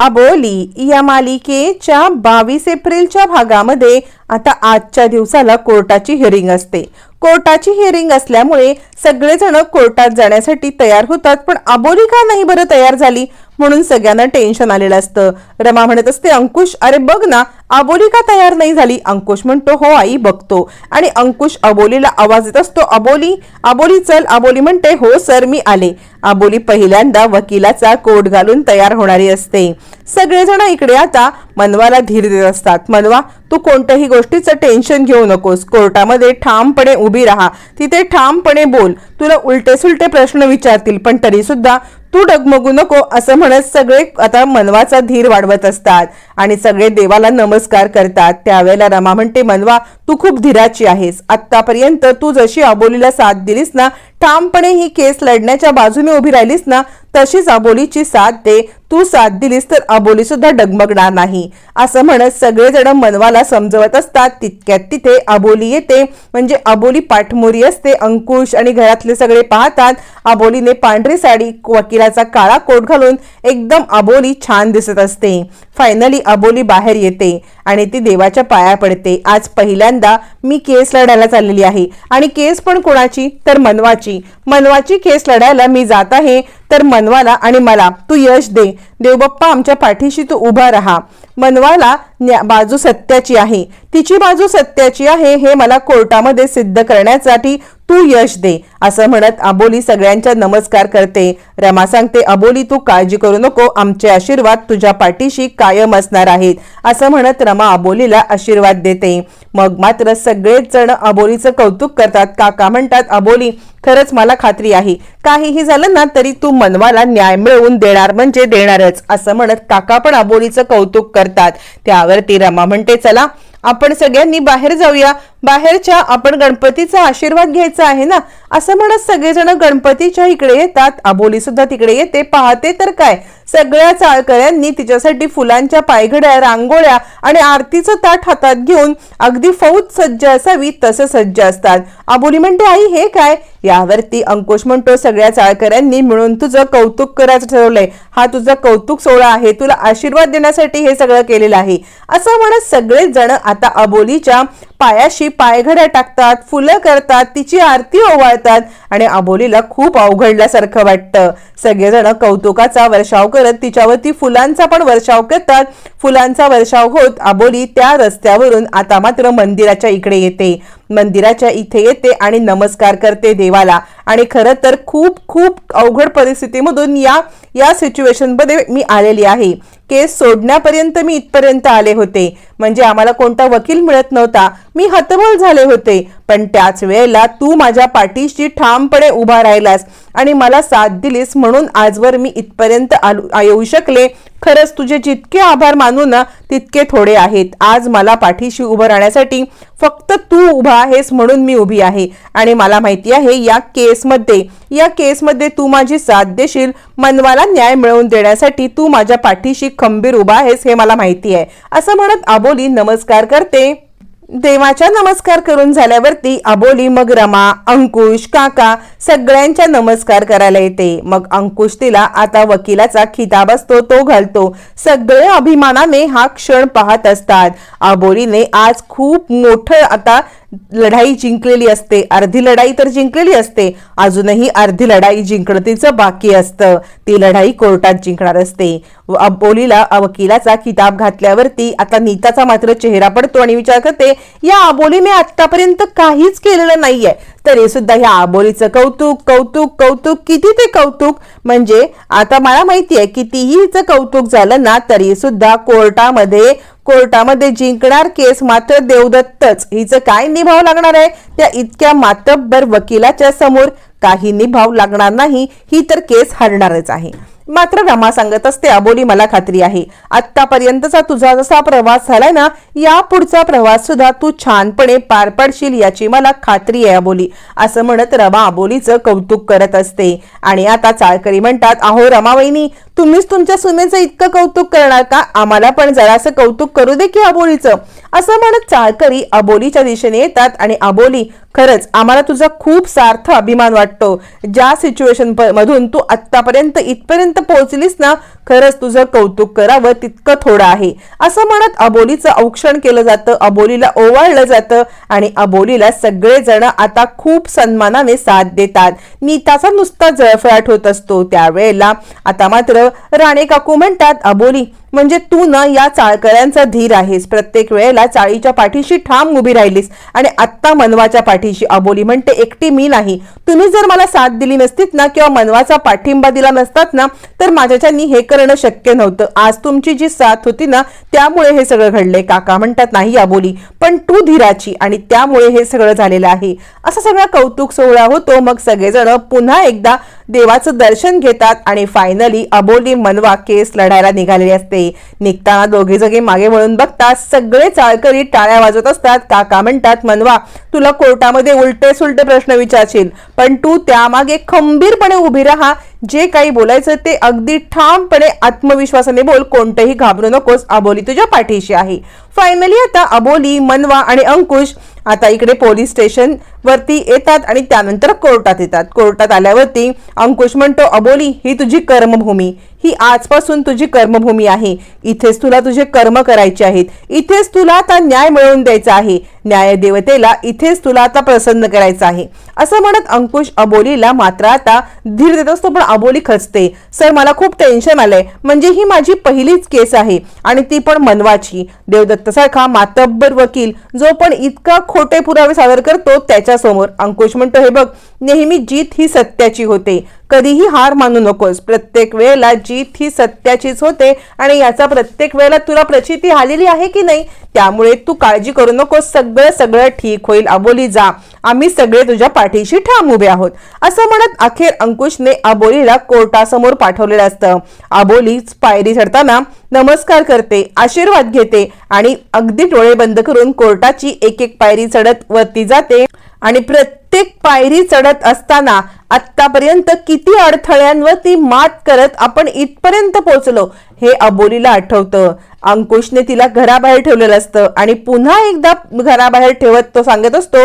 अबोली या मालिकेच्या बावीस एप्रिलच्या भागामध्ये आता आजच्या दिवसाला कोर्टाची हिअरिंग असते. कोर्टाची हिअरिंग असल्यामुळे सगळेजण कोर्टात जाण्यासाठी तयार होतात पण अबोली का नाही बरं तयार झाली? म्हणून सगळ्यांना टेन्शन आलेलं असतं. रमा म्हणत असते अंकुश अरे बघ ना अबोली का तयार नाही झाली? अंकुश म्हणतो हो आई बघतो. आणि अंकुश अबोलीला आवाज येत असतो अबोली अबोली चल अबोली म्हणते हो सर मी आले. अबोली पहिल्यांदा वकिलाचा कोट घालून तयार होणारी असते. सगळेजण इकडे आता मनवाला धीर देत असतात. मनवा तू कोणत्याही गोष्टीचं टेन्शन घेऊ नकोस. कोर्टामध्ये ठामपणे उभी राहा. तिथे ठामपणे बोल. तुला उलटे सुलटे प्रश्न विचारतील पण तरी सुद्धा तू डगमगू नको असं म्हणत सगळे आता मनवाचा धीर वाढवत असतात आणि सगळे देवाला नमस्कार करतात. त्यावेळेला रमा म्हणते मनवा तू खूप धीराची आहेस. आतापर्यंत तू जशी अबोलीला साथ दिलीस ना ठामपणे ही केस लढण्याच्या बाजूने उभी राहिलीस ना तशीच अबोलीची साथ दे. तू साथ दिलीस तर अबोली सुद्धा डगमगणार नाही. असं म्हणत सगळेजण मनवाला समजवत असतात. तितक्यात तिथे अबोली येते. म्हणजे अबोली पाठमोरी असते. अंकुश आणि घरातले सगळे पाहतात. अबोलीने पांढरी साडी वकिलाचा काळा कोट घालून एकदम अबोली छान दिसत असते. फायनली अबोली बाहेर येते आणि ती देवाच्या पाया पडते. आज पहिल्यांदा मी केस लढायला चाललेली आहे. आणि केस पण कोणाची? तर मनवाची. energy मनवाची केस लढायला मी जात आहे तर मनवाला आणि मला तू यश दे. देवबाप्पा आमच्या पाठीशी तू उभा राहा. मनवाला न्या- बाजू सत्याची आहे. तिची बाजू सत्याची आहे हे मला कोर्टामध्ये सिद्ध करण्यासाठी तू यश दे असं म्हणत अबोली सगळ्यांच्या नमस्कार करते. रमा सांगते अबोली तू काळजी करू नको. आमचे आशीर्वाद तुझ्या पाठीशी कायम असणार आहेत. असं म्हणत रमा अबोलीला आशीर्वाद देते. मग मात्र सगळेच जण अबोलीचं कौतुक करतात. काका म्हणतात अबोली खरंच मला खात्री आहे. काहीही झालं ना तरी तू मनवाला न्याय मिळवून देणार म्हणजे देणारच असं म्हणत काका पण अबोलीचं कौतुक करतात. त्यावरती रमा म्हणते चला आपण सगळ्यांनी बाहेर जाऊया. बाहेरच्या आपण गणपतीचा आशीर्वाद घ्यायचा आहे ना? असं म्हणत सगळेजण गणपतीच्या इकडे येतात. अबोली सुद्धा तिकडे येते. पाहते तर काय? सगळ्या चाळकऱ्यांनी तिच्यासाठी फुलांच्या पायघड्या रांगोळ्या आणि आरतीचं ताट हातात घेऊन अगदी फौज सज्ज असावी तसं सज्ज असतात. अबोली म्हणते आई हे काय? यावरती अंकुश म्हणतो सगळ्या चाळकऱ्यांनी मिळून तुझं कौतुक करायचं ठरवलंय. हा तुझा कौतुक सोहळा आहे. तुला आशीर्वाद देण्यासाठी हे सगळं केलेलं आहे. असं म्हणत सगळेच जण आता अबोलीच्या पायाशी पायघड्या टाकतात फुलं करतात तिची आरती ओवाळतात आणि अबोलीला खूप अवघडल्यासारखं वाटतं. सगळेजण कौतुकाचा वर्षाव करत तिच्यावरती फुलांचा पण वर्षाव करतात. फुलांचा वर्षाव होत अबोली त्या रस्त्यावरून आता मात्र मंदिराच्या इकडे येते. मंदिराच्या इथे येते आणि नमस्कार करते देवाला. आणि खरं तर खूप खूप अवघड परिस्थितीमधून या या सिच्युएशनमध्ये मी आलेली आहे. केस सोडण्यापर्यंत मी इथपर्यंत आले होते. म्हणजे आम्हाला कोणता वकील मिळत नव्हता. मी हतबल झाले होते. पण त्याच वेळेला तू माझ्या पाठीशी ठामपणे उभा राहिलास आणि मला साथ दिलीस म्हणून आजवर मी इथपर्यंत आलो येऊ शकले खरंच तुझे जितके आभार मानू ना तितके थोडे आहेत. आज मला पाठीशी उभं राहण्यासाठी फक्त तू उभा आहेस म्हणून मी उभी आहे. आणि मला माहिती आहे या केसमध्ये या केसमध्ये तू माझी साथ देशील. मनवाला न्याय मिळवून देण्यासाठी तू माझ्या पाठीशी खंबीर उभा आहेस हे मला माहिती आहे. असं म्हणत आबोली नमस्कार करते. देवाच्या नमस्कार करून झाल्यावरती अबोली मग रमा अंकुश काका सगळ्यांच्या नमस्कार करायला येते. मग अंकुश तिला आता वकिलाचा खिताब असतो तो घालतो. सगळे अभिमानाने हा क्षण पाहत असतात. अबोलीने आज खूप मोठं आता लढाई जिंकलेली असते अर्धी लढाई तर जिंकलेली असते अजूनही अर्धी लढाई जिंकणं तिचं बाकी असतं. ती लढाई कोर्टात जिंकणार असते. अबोलीला वकिलाचा किताब घातल्यावरती आता नीताचा मात्र चेहरा पडतो आणि विचार करते या अबोली मी आतापर्यंत काहीच केलेलं नाहीये. तरी सुद्धा ह्या आबोलीचं कौतुक कौतुक कौतुक किती ते कौतुक? म्हणजे आता मला माहिती आहे कितीही हिचं कौतुक झालं ना तरी सुद्धा कोर्टामध्ये कोर्टामध्ये जिंकणार केस मात्र देवदत्तच. हिचं काय निभाव लागणार आहे? त्या इतक्या मातब्बर वकिलाच्या समोर काही निभाव लागणार नाही. ही तर केस हरणारच आहे. मात्र रमा सांगत असते अबोली मला खात्री आहे. आतापर्यंतचा तुझा जसा प्रवास झालाय ना या पुढचा प्रवास सुद्धा तू छानपणे पार पाडशील याची मला खात्री आहे अबोली असं म्हणत रमा अबोलीचं कौतुक करत असते. आणि आता चाळकरी म्हणतात अहो रमावैनी तुम्हीच तुमच्या सुनेचं इतकं कौतुक करणार का? आम्हाला पण जरासं कौतुक करू दे की अबोलीचं असं म्हणत चाळकरी अबोलीच्या दिशेने येतात आणि अबोली खरंच आम्हाला तुझा खूप सार्थ अभिमान वाटतो. ज्या सिच्युएशन मधून तू आतापर्यंत इथपर्यंत पोहोचलीस ना खरंच तुझं कौतुक करावं तितकं थोडं आहे. असं म्हणत अबोलीचं औक्षण केलं जातं अबोलीला ओवाळलं जातं आणि अबोलीला सगळेजण आता खूप सन्मानाने साथ देतात. नीताचा नुसता जळफळाट होत असतो त्यावेळेला. आता मात्र राणे काकू म्हणतात अबोली म्हणजे तू ना या चाळकऱ्यांचा धीर आहेस. प्रत्येक वेळेला चाळीच्या पाठीशी ठाम उभी राहिलीस आणि आत्ता मनवाच्या पाठीशी अबोली म्हणते एकटी मी नाही. तुम्ही जर मला साथ दिली नसतीत ना किंवा मनवाचा पाठिंबा दिला नसतात ना तर माझ्याच्यानी हे करणं शक्य नव्हतं. आज तुमची जी साथ होती ना त्यामुळे हे सगळं घडले काका म्हणतात नाही अबोली. पण तू धीराची आणि त्यामुळे हे सगळं झालेलं आहे. असा सगळा कौतुक सोहळा होतो. मग सगळेजण पुन्हा एकदा देवाचं दर्शन घेतात आणि फायनली अबोली मनवा केस लढायला निघालेली असते. निघताना दोघे जगे मागे वळून बघतात सगळे चाळकरी टाळ्या वाजवत असतात. काका म्हणतात मनवा तुला कोर्टामध्ये उलटे सुलटे प्रश्न विचारशील पण तू त्यामागे खंबीरपणे उभी राहा. जे काही बोलायचं ते अगदी ठामपणे आत्मविश्वासाने बोल. कोणतेही घाबरू नकोस अबोली तुझ्या पाठीशी आहे. फायनली आता अबोली मनवा आणि अंकुश आता इकडे पोलीस स्टेशन वरती येतात आणि त्यानंतर कोर्टात येतात. कोर्टात आल्यावरती अंकुश म्हणतो अबोली ही तुझी कर्मभूमी. ही आजपासून तुझी कर्मभूमी आहे. इथेच तुला तुझे कर्म करायचे आहेत. इथेच तुला आता न्याय मिळवून द्यायचा आहे. न्याय देवतेला इथेच तुला आता प्रसन्न करायचं आहे. असं म्हणत अंकुश अबोलीला मात्र आता धीर देत असतो पण अबोली खचते. सर मला खूप टेन्शन आलंय. म्हणजे ही माझी पहिलीच केस आहे आणि ती पण मनवाची. देवदत्त सारखा मातब्बर वकील जो पण इतका खोटे पुरावे सादर करतो त्याच्यासमोर. अंकुश म्हणतो हे बघ नेहमी जीत ही सत्याची होते. कधीही हार मानू नकोस. प्रत्येक वेळेला जीत ही सत्याचीच होते आणि याचा प्रत्येक वेळेला तुला प्रचिती आलेली आहे की नाही त्यामुळे तू काळजी करू नकोस. सगळं सगळं ठीक होईल. अबोली जा. आम्ही सगळे तुझ्या पाठीशी ठाम उभे आहोत. असं म्हणत अखेर अंकुशने अबोलीला कोर्टासमोर पाठवलेलं असतं. अबोली पायरी चढताना नमस्कार करते आशीर्वाद घेते आणि अगदी डोळे बंद करून कोर्टाची एक एक पायरी चढत वरती जाते. आणि प्रत्येक पायरी चढत असताना आतापर्यंत किती अडथळ्यांवर ती मात करत आपण इथपर्यंत पोहोचलो हे अबोलीला आठवतं. अंकुशने तिला घराबाहेर ठेवलेलं असतं आणि पुन्हा एकदा घराबाहेर ठेवत तो सांगत असतो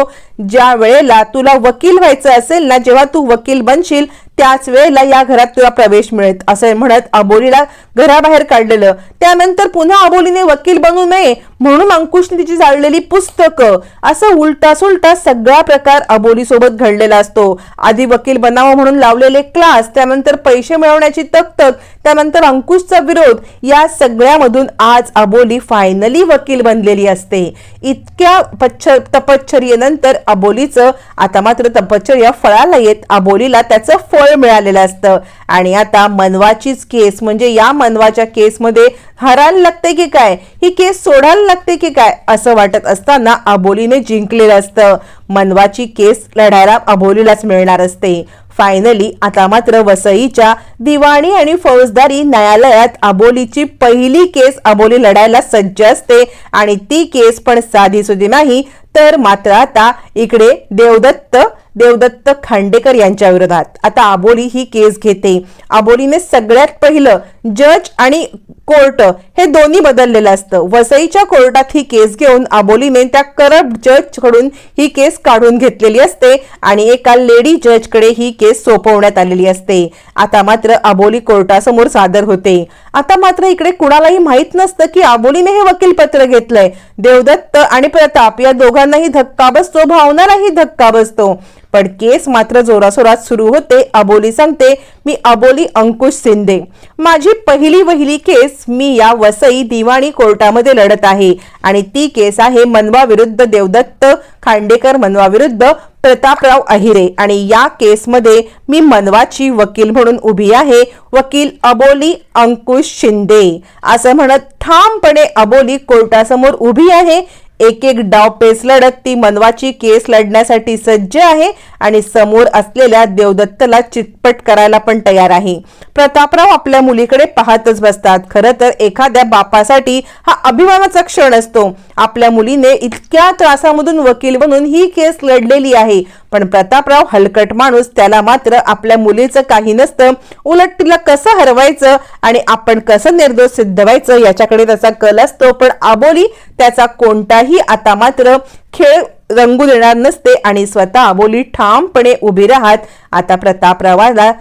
ज्या वेळेला तुला वकील व्हायचं असेल ना जेव्हा तू वकील बनशील त्याच वेळेला या घरात तुला प्रवेश मिळेल. असं म्हणत अबोलीला घराबाहेर काढलेलं. त्यानंतर पुन्हा अबोलीने वकील बनू नये म्हणून अंकुशने तिची जाळलेली पुस्तकं असं उलटा सुलटा सगळा प्रकार अबोली सोबत घडलेला असतो. आधी वकील बनावं म्हणून लावलेले क्लास त्यानंतर पैसे मिळवण्याची तकतक त्यानंतर अंकुशचा विरोध या सगळ्यामधून आज अबोली फायनली वकील बनलेली असते. इतक्या पच्छ तपश्चर्येनंतर अबोलीचं आता मात्र तपश्चर्या फळाला येत अबोलीला त्याचं फळ मिळालेलं असतं. आणि आता मनवाचीच केस म्हणजे या मनवाच्या केसमध्ये हरायला लागते की काय? ही केस सोडायला लागते की काय? असं वाटत असताना अबोलीने जिंकलेलं असतं. मनवाची केस लढायला अबोलीलाच मिळणार असते. फायनली आता मात्र वसईच्या दिवाणी आणि फौजदारी न्यायालयात अबोलीची पहिली केस अबोली लढायला सज्ज असते. आणि ती केस पण साधी सुधी नाही तर मात्र आता इकडे देवदत्त देवदत्त खांडेकर यांच्या विरोधात. आता आबोली ही केस घेते. आबोलीने सगळ्यात पहिलं जज आणि कोर्ट हे दोन्ही बदललेलं असतं. वसईच्या कोर्टात ही केस घेऊन आबोलीने त्या करप्ट जजकडून ही केस काढून घेतलेली असते आणि एका लेडी जजकडे ही केस सोपवण्यात आलेली असते. आता मात्र आबोली कोर्टासमोर सादर होते. आता मात्र इकडे कुणालाही माहीत नसतं की आबोलीने हे वकील पत्र घेतलंय. देवदत्त आणि प्रताप या दोघांनाही धक्का बसतो भावनालाही धक्का बसतो पण केस मात्र जोरासोरात सुरू होते. अबोली सांगते मी अबोली अंकुश शिंदे. माझी पहिली वहिली केस मी या वसई दिवाणी कोर्टामध्ये लढत आहे. आणि ती केस आहे मनवा विरुद्ध देवदत्त खांडेकर मनवा विरुद्ध प्रतापराव अहिरे. आणि या केसमध्ये मी मनवाची वकील म्हणून उभी आहे. वकील अबोली अंकुश शिंदे. असं म्हणत ठामपणे अबोली कोर्टासमोर उभी आहे. एक एक डाव पेस लढत ती मनवाची केस लढण्यासाठी सज्ज आहे आणि समोर असलेल्या देवदत्तला चितपट करायला पण तयार आहे. प्रतापराव आपल्या मुलीकडे पाहतच बसतात. खरं तर एखाद्या बापासाठी हा अभिमानाचा क्षण असतो. आपल्या मुलीने इतक्या त्रासामधून वकील बनून ही केस लढलेली आहे. पण प्रतापराव हलकट माणूस त्याला मात्र आपल्या मुलीचं काही नसतं. उलट तिला कसं हरवायचं आणि आपण कसं निर्दोष सिद्ध व्हायचं याच्याकडे त्याचा कल असतो. पण आबोली त्याचा कोणताही आता मात्र खेळ रंगू देणार नसते आणि स्वतः आबोली ठामपणे उभी राहत आता प्रतापरावाला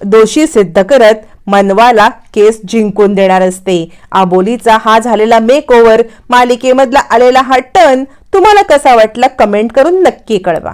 दोषी सिद्ध करत मनवाला केस जिंकून देणार असते. आबोलीचा हा झालेला मेक ओव्हर मालिकेमधला आलेला हा टर्न तुम्हाला कसा वाटला कमेंट करून नक्की कळवा.